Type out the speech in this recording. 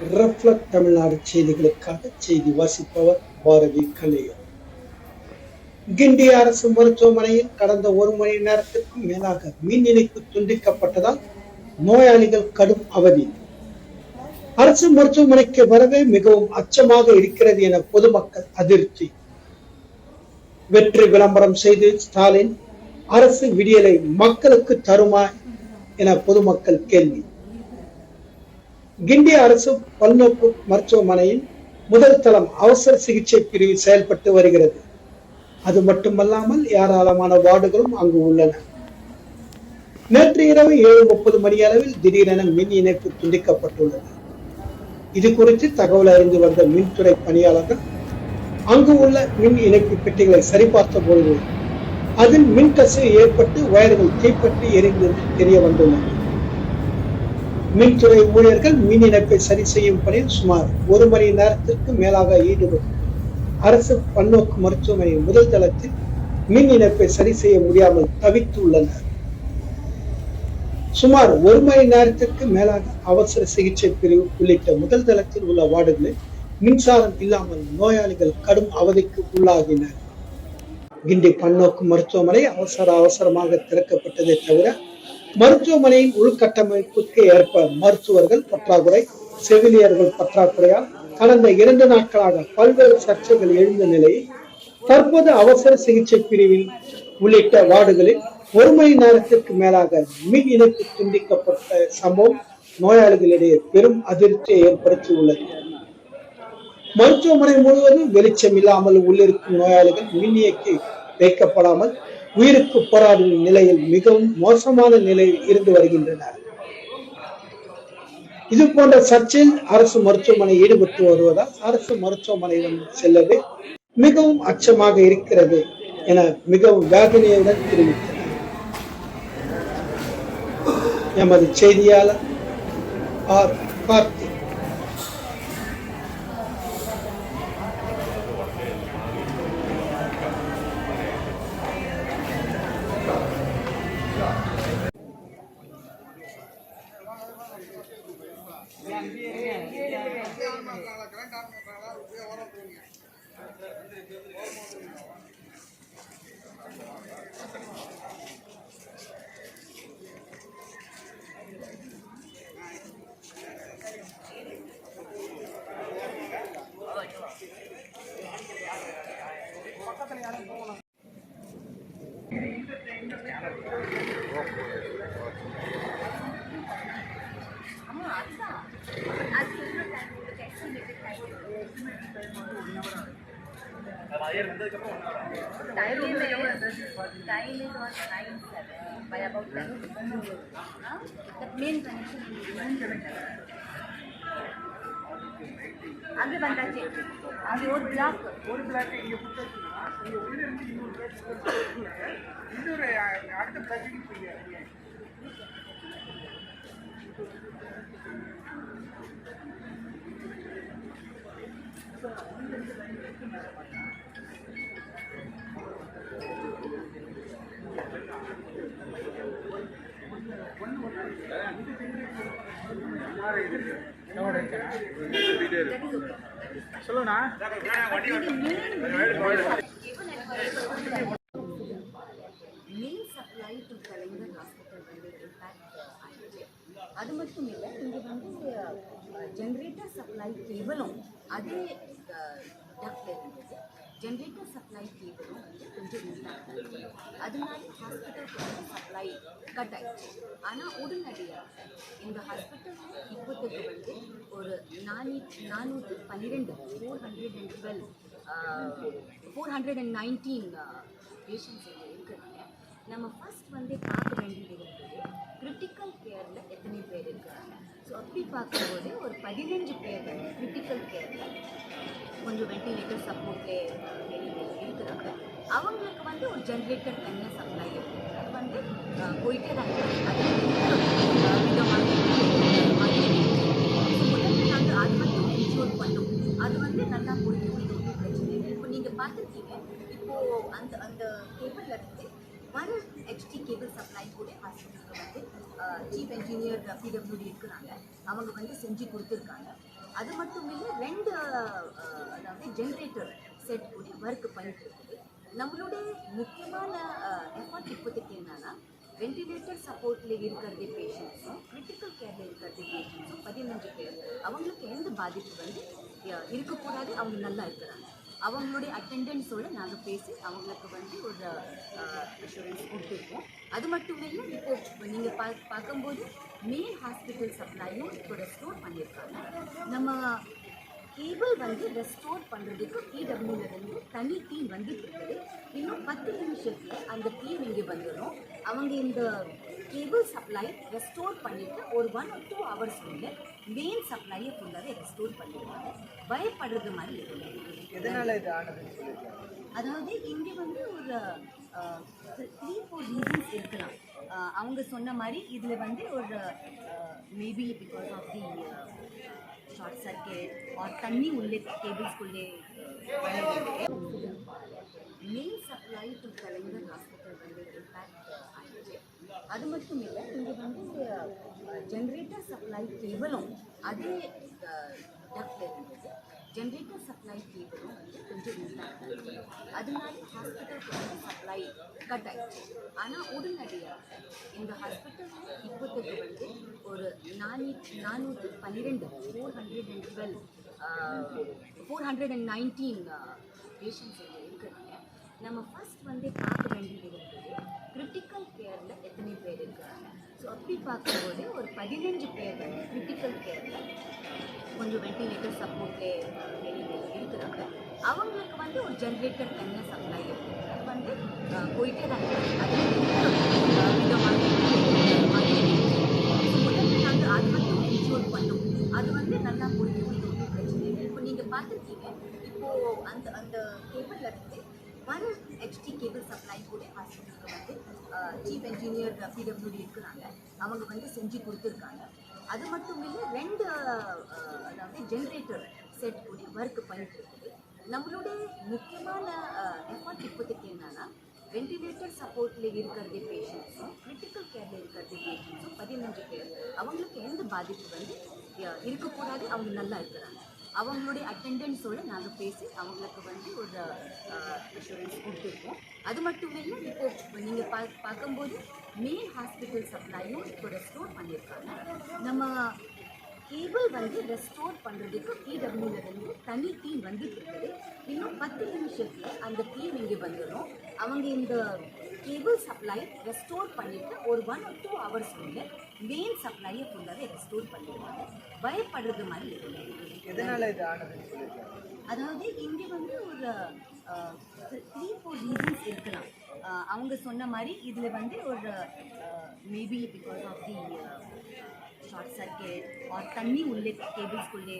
Reflect Tamil Nadu செய்திகளுக்காக செய்தி வாசிப்பவர் பாரதி கலையர் கிண்டி அரசு மருத்துவமனையில் கடந்த ஒரு மணி நேரத்திற்கும் மேலாக மின் இணைப்பு துண்டிக்கப்பட்டதால் நோயாளிகள் கடும் அவதி. அரசு மருத்துவமனைக்கு வரவே மிகவும் அச்சமாக இருக்கிறது என பொதுமக்கள் அதிருப்தி. வெற்றி விளம்பரம் செய்து ஸ்டாலின் அரசு விடியலை மக்களுக்கு தருமா என பொதுமக்கள் கேள்வி. கிண்டி அரசு பல்நோக்கு மருத்துவமனையின் முதல் தளம் அவசர சிகிச்சை பிரிவு செயல்பட்டு வருகிறது. அது மட்டுமல்லாமல் ஏராளமான வார்டுகளும் அங்கு உள்ளன. நேற்று இரவு ஏழு முப்பது மணி அளவில் திடீரென மின் இணைப்பு துண்டிக்கப்பட்டுள்ளது. இது குறித்து தகவல் அறிந்து வந்த மின்துறை பணியாளர்கள் அங்கு உள்ள மின் இணைப்பு பெட்டிகளை சரிபார்த்த பொழுது அதில் மின்கசிவு ஏற்பட்டு வயர்கள் தீப்பற்றி எரிந்தது தெரிய வந்துள்ளது. மின்துறை ஊழியர்கள் மின் இணைப்பை சரி செய்யும் பணியில் சுமார் ஒரு மணி நேரத்திற்கு மேலாக ஈடுபடும். அரசு பன்னோக்கு மருத்துவமனை முதல் தளத்தில் மின் இணைப்பை சரி செய்ய முடியாமல் தவித்துள்ளனர். சுமார் ஒரு மணி நேரத்திற்கு மேலாக அவசர சிகிச்சை பிரிவு உள்ளிட்ட முதல் தளத்தில் உள்ள வார்டுகளில் மின்சாரம் இல்லாமல் நோயாளிகள் கடும் அவதிக்கு உள்ளாகினர். கிண்டி பன்னோக்கு மருத்துவமனை அவசர அவசரமாக திறக்கப்பட்டதை தவிர மருத்துவமனையின் உள்கட்டமைப்புக்கு ஏற்ப மருத்துவர்கள் பற்றாக்குறை செவிலியர்கள் பற்றாக்குறையால் கடந்த இரண்டு நாட்களாக பல்வேறு சர்ச்சைகள் எழுந்த நிலையில் தற்போது அவசர சிகிச்சை பிரிவில் உள்ளிட்ட வார்டுகளில் ஒரு மணி நேரத்திற்கு மேலாக மின் இணைப்பு துண்டிக்கப்பட்ட சம்பவம் நோயாளிகளிடையே பெரும் அதிர்ச்சியை ஏற்படுத்தியுள்ளது. மருத்துவமனை முழுவதும் வெளிச்சம் இல்லாமல் உள்ளிருக்கும் நோயாளிகள் மின் இயக்கி வைக்கப்படாமல் உயிருக்கு போராடும் நிலையில் மிகவும் மோசமான நிலையில் இருந்து வருகின்றனர். இது போன்ற சர்ச்சையில் அரசு மருத்துவமனை ஈடுபட்டு வருவதால் அரசு மருத்துவமனையிடம் செல்லவே மிகவும் அச்சமாக இருக்கிறது என மிகவும் வேதனையுடன் தெரிவித்தனர். எமது செய்தியாளர் R. Karthik Time is time is was nine seven by about ten. Huh? The main connection is அங்கே வந்தாச்சு. அது ஒரு பிளாக் ஒரு பிளாக் இங்கே கொடுத்துருக்கீங்களா இங்க இருந்து இன்னொரு பிளாக் இன்னொரு அடுத்த பிளாக்கு போய் சொல்லுண்ணா சப்ளை அது மட்டும் இல்லை இங்கே வந்து ஜென்ரேட்டர் சப்ளை கேபிளும் அதே uh, டக்ட் இருந்தது. ஜென்ரேட்டர் சப்ளை கேபிளும் வந்து கொஞ்சம் இம்பேக்ட் அதனால ஹாஸ்பிட்டலுக்கு வந்து சப்ளை கட் ஆயிடுச்சு ஆனால் உடனடியாக இந்த ஹாஸ்பிட்டல் இப்போதைக்கு வந்து ஒரு நானூ நானூற்றி பன்னிரெண்டு four hundred and twelve four hundred and nineteen patients இங்கே நம்ம ஃபர்ஸ்ட் வந்து பார்க்க வேண்டியது இருந்தது கிரிட்டிக்கல் கேரில் எத்தனை பேர் இருக்கிறாங்க ஸோ அப்படி பார்க்கும்போது ஒரு பதினஞ்சு பேர் வந்து கிரிட்டிக்கல் கேரில் கொஞ்சம் வெண்டிலேட்டர் சப்போர்ட்லே இருக்கிறாங்க. அவங்களுக்கு வந்து ஒரு ஜென்ரேட்டர் தனியாக சப்ளை அது வந்து போயிட்டே தான் அது விதமாக நாங்கள் அது மட்டும் இன்ஷூர் பண்ணோம் அது வந்து நல்லா போயிட்டு ஒன்றும் பிரச்சனை இல்லை இப்போ நீங்கள் பார்த்துருக்கீங்க இப்போது அந்த அந்த கேபிளில் இருந்து ஒன் ஹெச்டி கேபிள் சப்ளை கூட ஹாஸ்பிட்டலுக்கு வந்து சீஃப் என்ஜினியர் பிடபிள்யூடி இருக்கிறாங்க. அவங்க வந்து செஞ்சு கொடுத்துருக்காங்க. அது மட்டும் இல்லை ரெண்டு அதாவது ஜென்ரேட்டர் செட் கூட ஒர்க் பண்ணிட்டு இருக்குது. நம்மளுடைய முக்கியமான எஃபர்ட் இப்போதைக்கு என்னன்னா வெண்டிலேட்டர் சப்போர்ட்ல இருக்கிறது பேஷண்ட்ஸும் கிரிட்டிக்கல் கேர்ல இருக்கிறது பேஷண்ட்ஸும் பதினஞ்சு பேர். அவங்களுக்கு எந்த பாதிப்பு வந்து இருக்கக்கூடாது அவங்க நல்லா இருக்கிறாங்க. அவங்களுடைய அட்டெண்டன்ஸோடு நாங்கள் பேசி அவங்களுக்கு வந்து ஒரு அஷூரன்ஸ் கொடுத்துருக்கோம். அது மட்டும் இல்லை இப்போ நீங்கள் பா பார்க்கும்போது மெயின் ஹாஸ்பிட்டல் சப்ளையும் இப்போ ரெஸ்டோர் பண்ணியிருக்காங்க. நம்ம கேபிள் வந்து ரெஸ்டோர் பண்ணுறதுக்கு பிடபிள்யூலேருந்து தனி டீம் வந்துட்டு இருக்குது. இன்னும் பத்து நிமிஷத்தில் அந்த டீம் இங்கே வந்துடும் அவங்க இந்த கேபிள் சப்ளை ரெஸ்டோர் பண்ணிட்டு ஒரு ஒன் ஆர் டூ ஹவர்ஸ் வந்து மெயின் சப்ளையை ஃபுல்லாகவே ரெஸ்டோர் பண்ணிடுவாங்க. பயப்படுறது மாதிரி அதாவது இங்கே வந்து ஒரு த்ரீ ஃபோர் ரீசன்ஸ் இருக்கலாம். அவங்க சொன்ன மாதிரி இதில் வந்து ஒரு maybe because of the short circuit or தண்ணி உள்ளே கேபிள்ஸ்குள்ளே main supply to Kalaignar hospital வந்து இம்பேக்ட் அது மட்டும் இல்லை இங்கே வந்து ஜென்ரேட்டர் சப்ளை கேபிளும் அதே டக்ல இருந்தது. ஜென்ரேட்டர் சப்ளை கேபிளும் வந்து கொஞ்சம் இம்பேக்ட் ஆயிடுச்சு அதனால ஹாஸ்பிட்டலுக்கு வந்து சப்ளை கட் ஆயிடுச்சு. ஆனால் உடனடியாக இந்த ஹாஸ்பிட்டல் இப்போதைக்கு வந்து ஒரு நானூ நானூற்றி பன்னிரெண்டு four hundred and twelve four hundred and nineteen patients வந்து இருக்கிறாங்க. நம்ம ஃபர்ஸ்ட் வந்து பார்க்க வேண்டியது இருக்குது கிரிட்டிக்கல் கேரில் எத்தனை பேர் இருக்கிறாங்க ஸோ அப்படி பார்க்கும்போது ஒரு பதினஞ்சு பேர் வந்து கிரிட்டிக்கல் கேரில் கொஞ்சம் வெண்டிலேட்டர் சப்போர்ட்டு இருக்கிறாங்க. அவங்களுக்கு வந்து ஒரு ஜென்ரேட்டர் தனியாக சப்ளை இருக்குது அது வந்து போயிட்டே தான் அது விதமாக நாங்கள் அது மட்டும் என்ஷூர் பண்ணோம். அது வந்து நல்லா போயிட்டு பிரச்சனை இல்லை இப்போ நீங்கள் பார்த்துருக்கீங்க. இப்போ அந்த அந்த கேபிளில் இருந்து ஒன் ஹெச்டி கேபிள் சப்ளை கூட ஹாஸ்பிட்டலுக்கு வந்து சீஃப் என்ஜினியர் பிடபிள்யூடி இருக்கிறாங்க. அவங்க வந்து செஞ்சு கொடுத்துருக்காங்க. அது மட்டும் இல்லை ரெண்டு அதாவது ஜென்ரேட்டர் செட் கூட ஒர்க் பண்ணிட்டு இருக்குது நம்மளுடைய முக்கியமான எஃபர்ட் இப்போதைக்கு என்னன்னா வென்டிலேட்டர் சப்போர்ட்ல இருக்கிறது பேஷண்ட்ஸும் கிரிட்டிக்கல் கேர்ல இருக்கிறது பேஷண்ட்ஸும் பதினஞ்சு பேர். அவங்களுக்கு எந்த பாதிப்பு வந்து இருக்கக்கூடாது அவங்க நல்லா இருக்கிறாங்க. அவங்களுடைய அட்டெண்டன்ஸோடு நாங்கள் பேசி அவங்களுக்கு வந்து ஒரு அஷூரன்ஸ் கொடுத்துருக்கோம். அது மட்டும் இல்லை இப்போ நீங்கள் பா பார்க்கும்போது மெயின் ஹாஸ்பிட்டல் சப்ளையும் இப்போ ரெஸ்டோர் பண்ணியிருக்காங்க. நம்ம கேபிள் வந்து ரெஸ்டோர் பண்ணுறதுக்கு பிடபிள்யூலேருந்து தனி டீம் வந்துட்டு இருக்குது இன்னும் பத்து நிமிஷத்தில் அந்த டீம் இங்கே வந்துடும் அவங்க இந்த கேபிள் சப்ளை ரெஸ்டோர் பண்ணிவிட்டு ஒரு ஒன் ஆர் டூ ஹவர்ஸ் வந்து மெயின் சப்ளையை ஃபுல்லாகவே ரெஸ்டோர் பண்ணிடுவாங்க. பயப்படுறது மாதிரி எதனால இது அதாவது இங்கே வந்து ஒரு த்ரீ ஃபோர் ரீசன்ஸ் இருக்கலாம். அவங்க சொன்ன மாதிரி இதில் வந்து ஒரு maybe because of the short circuit or தண்ணி உள்ளே கேபிள்ஸ்குள்ளே